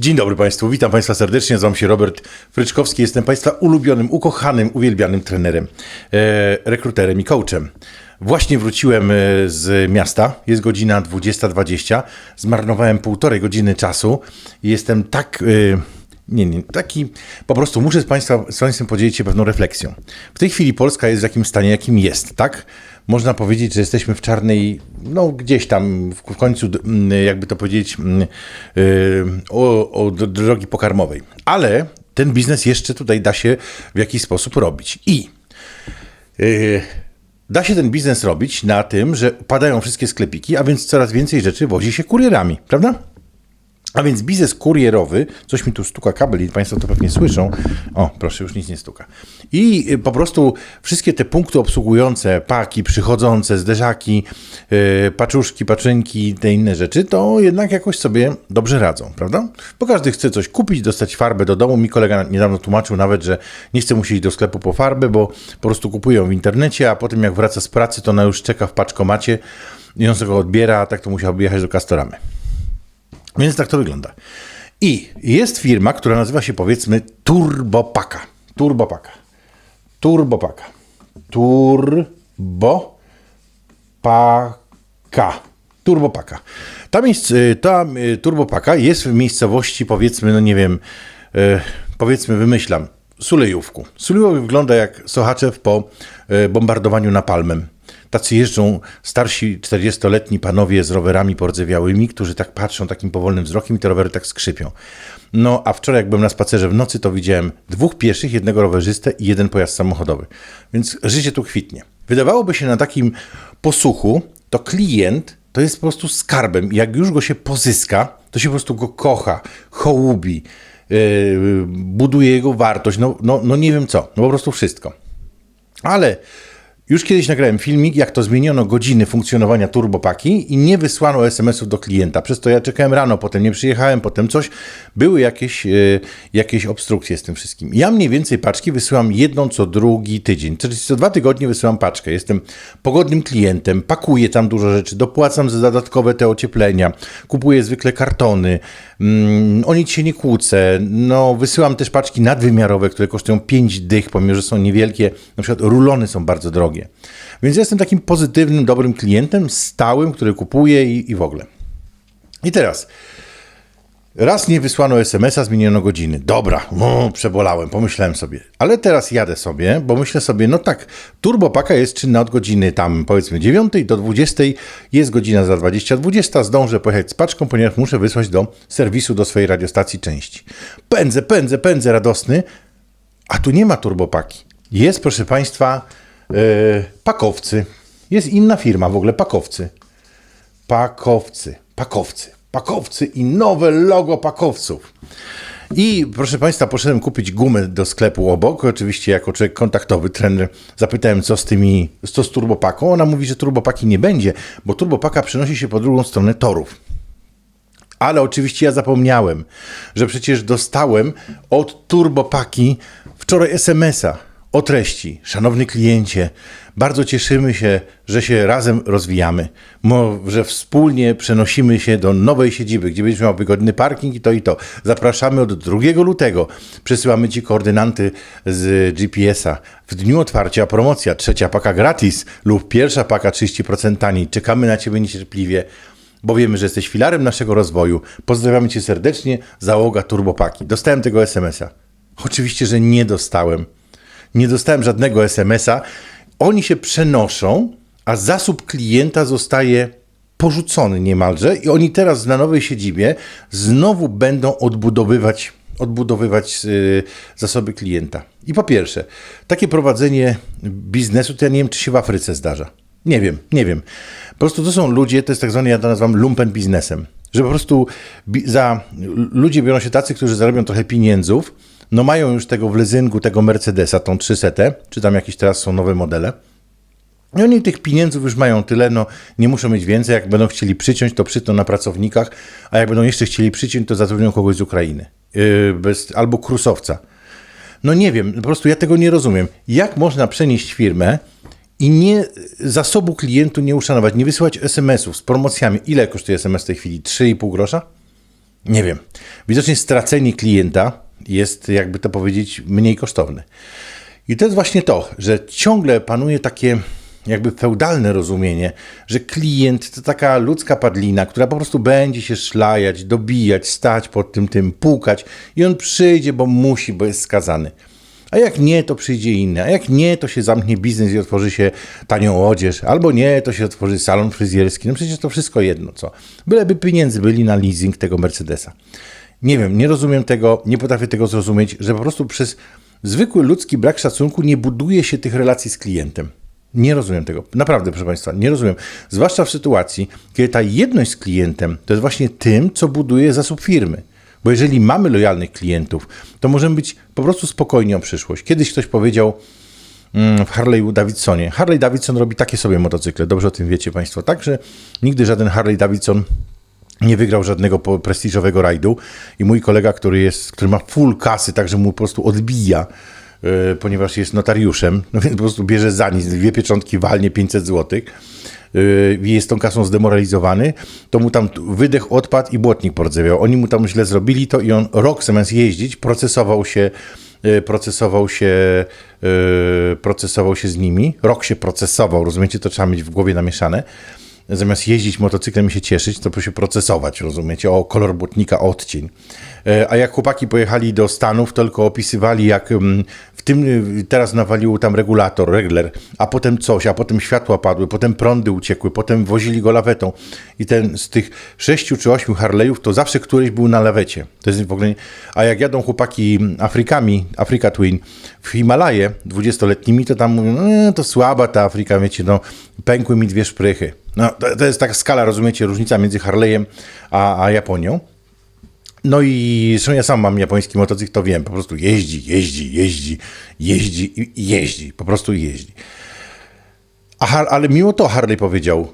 Dzień dobry Państwu, witam Państwa serdecznie, nazywam się Robert Fryczkowski, jestem Państwa ulubionym, ukochanym, uwielbianym trenerem, e, rekruterem i coachem. Właśnie wróciłem e, z miasta, jest godzina 20.20, zmarnowałem półtorej godziny czasu i jestem tak... E, nie, nie, taki po prostu muszę z, państwa, z Państwem podzielić się pewną refleksją. W tej chwili Polska jest w jakim stanie, jakim jest, tak? Można powiedzieć, że jesteśmy w czarnej, no gdzieś tam w końcu, jakby to powiedzieć, y, o, o drogi pokarmowej. Ale ten biznes jeszcze tutaj da się w jakiś sposób robić. I y, da się ten biznes robić na tym, że padają wszystkie sklepiki, a więc coraz więcej rzeczy wozi się kurierami, prawda? A więc biznes kurierowy, coś mi tu stuka kabel i Państwo to pewnie słyszą. O, proszę, już nic nie stuka. I y, po prostu wszystkie te punkty obsługujące, paki przychodzące, zderzaki, yy, paczuszki, paczynki, te inne rzeczy, to jednak jakoś sobie dobrze radzą, prawda? Bo każdy chce coś kupić, dostać farbę do domu. Mi kolega niedawno tłumaczył nawet, że nie chce musieć do sklepu po farbę, bo po prostu kupują w internecie, a potem jak wraca z pracy, to ona już czeka w paczkomacie i on sobie go odbiera, a tak to musiałby jechać do Castoramy. Więc tak to wygląda. I jest firma, która nazywa się powiedzmy Turbopaka. Turbopaka. Turbopaka. Turbopaka. Turbopaka. Ta, miejsc, y, ta y, turbopaka jest w miejscowości powiedzmy, no nie wiem, y, powiedzmy wymyślam, Sulejówku. Sulejówek wygląda jak Sochaczew po bombardowaniu napalmem. Tacy jeżdżą starsi 40-letni panowie z rowerami pordzewiałymi, którzy tak patrzą takim powolnym wzrokiem i te rowery tak skrzypią. No a wczoraj jak byłem na spacerze w nocy, to widziałem dwóch pieszych, jednego rowerzystę i jeden pojazd samochodowy. Więc życie tu kwitnie. Wydawałoby się na takim posłuchu, to klient to jest po prostu skarbem. Jak już go się pozyska, to się po prostu go kocha, hołubi, yy, buduje jego wartość. No, no, no nie wiem co, no po prostu wszystko. Ale już kiedyś nagrałem filmik, jak to zmieniono godziny funkcjonowania turbopaki i nie wysłano SMS-ów do klienta. Przez to ja czekałem rano, potem nie przyjechałem, potem coś. Były jakieś, e, jakieś obstrukcje z tym wszystkim. Ja mniej więcej paczki wysyłam jedną co drugi tydzień. Czyli co dwa tygodnie wysyłam paczkę. Jestem pogodnym klientem, pakuję tam dużo rzeczy, dopłacam za dodatkowe te ocieplenia, kupuję zwykle kartony, mm, o nic się nie kłócę. No, wysyłam też paczki nadwymiarowe, które kosztują 5 dych, pomimo że są niewielkie. Na przykład rulony są bardzo drogie. Więc jestem takim pozytywnym, dobrym klientem, stałym, który kupuje i, i w ogóle. I teraz, raz nie wysłano SMS-a, zmieniono godziny. Dobra, przebolałem, pomyślałem sobie. Ale teraz jadę sobie, bo myślę sobie, no tak, turbopaka jest czynna od godziny tam powiedzmy 9 do 20, jest godzina za 20, 20, zdążę pojechać z paczką, ponieważ muszę wysłać do serwisu, do swojej radiostacji części. Pędzę, pędzę, pędzę radosny, a tu nie ma turbopaki. Jest, proszę Państwa, pakowcy. Jest inna firma w ogóle, pakowcy. Pakowcy, pakowcy, pakowcy i nowe logo pakowców. I proszę Państwa, poszedłem kupić gumę do sklepu obok. Oczywiście, jako człowiek kontaktowy, trener, zapytałem, co z tymi, co z turbopaką. Ona mówi, że turbopaki nie będzie, bo turbopaka przenosi się po drugą stronę torów. Ale oczywiście ja zapomniałem, że przecież dostałem od Turbopaki wczoraj SMS-a o treści. Szanowny kliencie, bardzo cieszymy się, że się razem rozwijamy, że wspólnie przenosimy się do nowej siedziby, gdzie będziesz miał wygodny parking i to i to. Zapraszamy od 2 lutego. Przesyłamy Ci koordynaty z GPS-a. W dniu otwarcia promocja, trzecia paka gratis lub pierwsza paka 30% taniej. Czekamy na Ciebie niecierpliwie bo wiemy, że jesteś filarem naszego rozwoju. Pozdrawiamy Cię serdecznie, załoga Turbopaki. Dostałem tego SMS-a. Oczywiście, że nie dostałem. Nie dostałem żadnego SMS-a. Oni się przenoszą, a zasób klienta zostaje porzucony niemalże i oni teraz na nowej siedzibie znowu będą odbudowywać, odbudowywać yy, zasoby klienta. I po pierwsze, takie prowadzenie biznesu, to ja nie wiem, czy się w Afryce zdarza. Nie wiem, nie wiem. Po prostu to są ludzie, to jest tak zwany, ja to nazywam lumpen biznesem. Że po prostu za ludzie biorą się tacy, którzy zarobią trochę pieniędzów, no mają już tego w leasyngu, tego Mercedesa, tą 300, czy tam jakieś teraz są nowe modele. I oni tych pieniędzów już mają tyle, no nie muszą mieć więcej. Jak będą chcieli przyciąć, to przytną na pracownikach, a jak będą jeszcze chcieli przyciąć, to zatrudnią kogoś z Ukrainy. Yy, bez, albo krusowca. No nie wiem, po prostu ja tego nie rozumiem. Jak można przenieść firmę i nie zasobu klientu nie uszanować, nie wysyłać SMS-ów z promocjami. Ile kosztuje SMS w tej chwili? 3,5 grosza? nie wiem, widocznie stracenie klienta jest, jakby to powiedzieć, mniej kosztowne. I to jest właśnie to, że ciągle panuje takie jakby feudalne rozumienie, że klient to taka ludzka padlina, która po prostu będzie się szlajać, dobijać, stać pod tym, tym, pukać i on przyjdzie, bo musi, bo jest skazany. A jak nie, to przyjdzie inny. A jak nie, to się zamknie biznes i otworzy się tanią odzież. Albo nie, to się otworzy salon fryzjerski. No przecież to wszystko jedno, co? Byleby pieniędzy byli na leasing tego Mercedesa. Nie wiem, nie rozumiem tego, nie potrafię tego zrozumieć, że po prostu przez zwykły ludzki brak szacunku nie buduje się tych relacji z klientem. Nie rozumiem tego. Naprawdę, proszę Państwa, nie rozumiem. Zwłaszcza w sytuacji, kiedy ta jedność z klientem to jest właśnie tym, co buduje zasób firmy. Bo jeżeli mamy lojalnych klientów, to możemy być po prostu spokojni o przyszłość. Kiedyś ktoś powiedział mm, w Harley Davidsonie, Harley Davidson robi takie sobie motocykle, dobrze o tym wiecie Państwo, także nigdy żaden Harley Davidson nie wygrał żadnego prestiżowego rajdu i mój kolega, który jest, który ma full kasy, także mu po prostu odbija E, ponieważ jest notariuszem, no więc po prostu bierze za nic, dwie pieczątki walnie 500 zł i jest tą kasą zdemoralizowany, to mu tam wydech odpadł i błotnik pordzewiał. Oni mu tam źle zrobili to i on rok zamiast jeździć, procesował się e, procesował się, e, procesował się z nimi. Rok się procesował, rozumiecie? To trzeba mieć w głowie namieszane zamiast jeździć motocyklem i się cieszyć, to się procesować, rozumiecie, o kolor błotnika, odcień. E, a jak chłopaki pojechali do Stanów, tylko opisywali, jak mm, w tym y, teraz nawalił tam regulator, regler, a potem coś, a potem światła padły, potem prądy uciekły, potem wozili go lawetą. I ten z tych sześciu czy ośmiu Harley'ów, to zawsze któryś był na lawecie. To jest w ogóle... A jak jadą chłopaki Afrykami, Afrika Twin, w Himalaje dwudziestoletnimi, to tam mówią, no to słaba ta Afryka, wiecie, no pękły mi dwie szprychy. No, to, to jest taka skala, rozumiecie, różnica między Harley'em a, a Japonią. No i zresztą ja sam mam japoński motocykl, to wiem, po prostu jeździ, jeździ, jeździ, jeździ i jeździ, po prostu jeździ. A, ale mimo to Harley powiedział,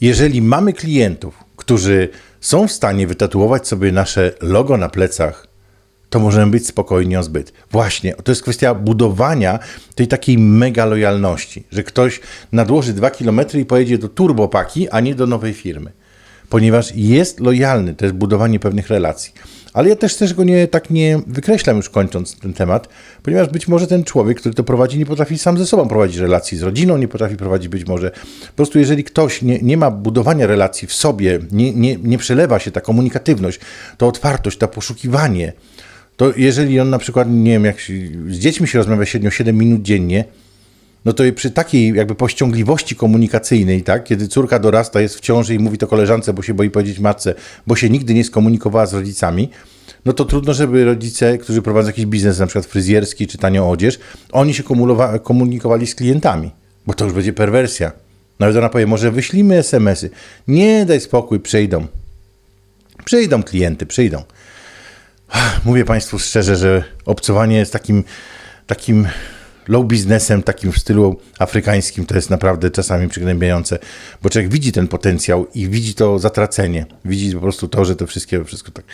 jeżeli mamy klientów, którzy są w stanie wytatuować sobie nasze logo na plecach, to możemy być spokojni o zbyt. Właśnie, to jest kwestia budowania tej takiej mega lojalności, że ktoś nadłoży dwa kilometry i pojedzie do turbopaki, a nie do nowej firmy. Ponieważ jest lojalny, to jest budowanie pewnych relacji. Ale ja też też go nie, tak nie wykreślam już kończąc ten temat, ponieważ być może ten człowiek, który to prowadzi, nie potrafi sam ze sobą prowadzić relacji, z rodziną nie potrafi prowadzić być może. Po prostu jeżeli ktoś nie, nie ma budowania relacji w sobie, nie, nie, nie przelewa się ta komunikatywność, to otwartość, to poszukiwanie, to jeżeli on na przykład, nie wiem, jak z dziećmi się rozmawia średnio 7 minut dziennie, no to przy takiej jakby pościągliwości komunikacyjnej, tak, kiedy córka dorasta, jest w ciąży i mówi to koleżance, bo się boi powiedzieć matce, bo się nigdy nie skomunikowała z rodzicami, no to trudno, żeby rodzice, którzy prowadzą jakiś biznes, na przykład fryzjerski czy tanią odzież, oni się komunikowali z klientami, bo to już będzie perwersja. Nawet ona powie, może wyślimy SMS-y. Nie, daj spokój, przyjdą. Przyjdą klienty, przyjdą. Mówię Państwu szczerze, że obcowanie z takim, takim low biznesem takim w stylu afrykańskim to jest naprawdę czasami przygnębiające, bo człowiek widzi ten potencjał i widzi to zatracenie. Widzi po prostu to, że to wszystkie, wszystko tak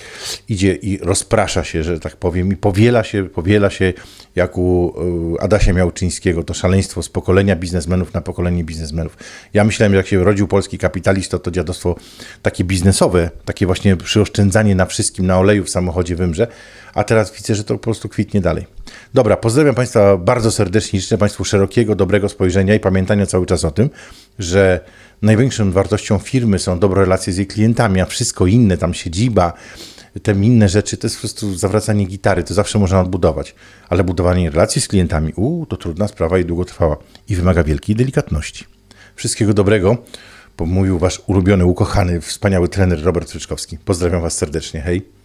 idzie i rozprasza się, że tak powiem, i powiela się, powiela się jak u Adasia Miałczyńskiego, to szaleństwo z pokolenia biznesmenów na pokolenie biznesmenów. Ja myślałem, że jak się rodził polski kapitalista, to dziadostwo takie biznesowe, takie właśnie przyoszczędzanie na wszystkim, na oleju w samochodzie wymrze, a teraz widzę, że to po prostu kwitnie dalej. Dobra, pozdrawiam Państwa bardzo serdecznie, życzę Państwu szerokiego, dobrego spojrzenia i pamiętania cały czas o tym, że największą wartością firmy są dobre relacje z jej klientami, a wszystko inne, tam siedziba, te inne rzeczy, to jest po prostu zawracanie gitary, to zawsze można odbudować. Ale budowanie relacji z klientami, uuu, to trudna sprawa i długotrwała i wymaga wielkiej delikatności. Wszystkiego dobrego, pomówił Wasz ulubiony, ukochany, wspaniały trener Robert Fryczkowski. Pozdrawiam Was serdecznie, hej.